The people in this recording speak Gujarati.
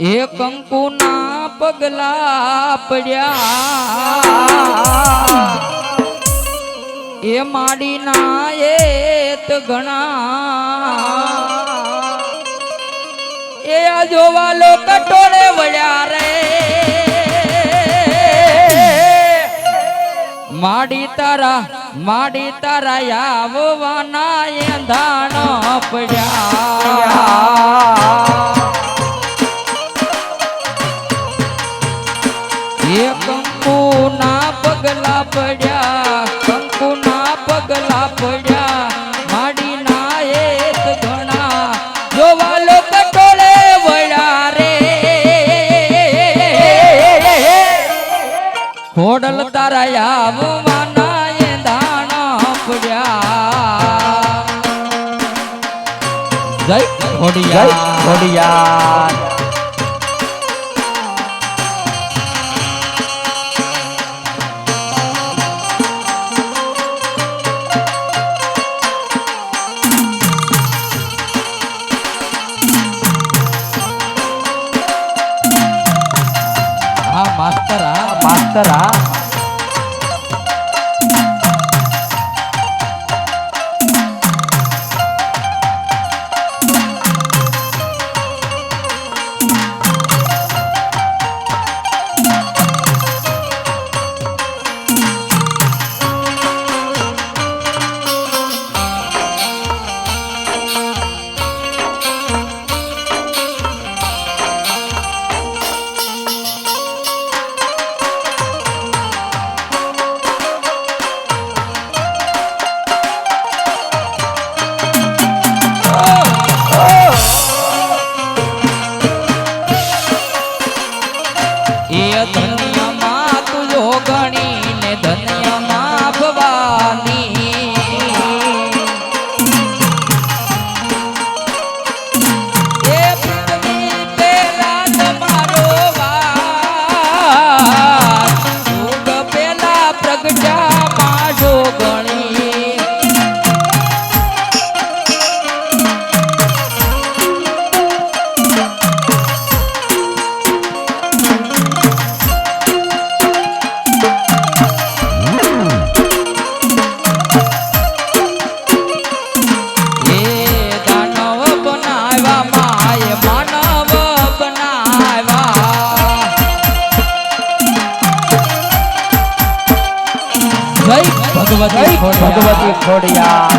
એ કંકુના પગલા પડ્યા. એ માડીના એત ઘણા એ આ જોવા લો કટોળે વળ્યા રે. માડી તારા માડી તારા આવવાના એંધાણ પડ્યા. એ કંકુના પગલા પડ્યા, કંકુના પગલા પડ્યા, માડીના એક ઘણા. જોવા લોક ટોળે વળ્યા રે. ખોડલ તારા આવવાના એ દાણા જય ઘોડિયા ખોડિયા மாஸ்டரா மாஸ்டரா Ya tan ભગવતી ખોડિયાર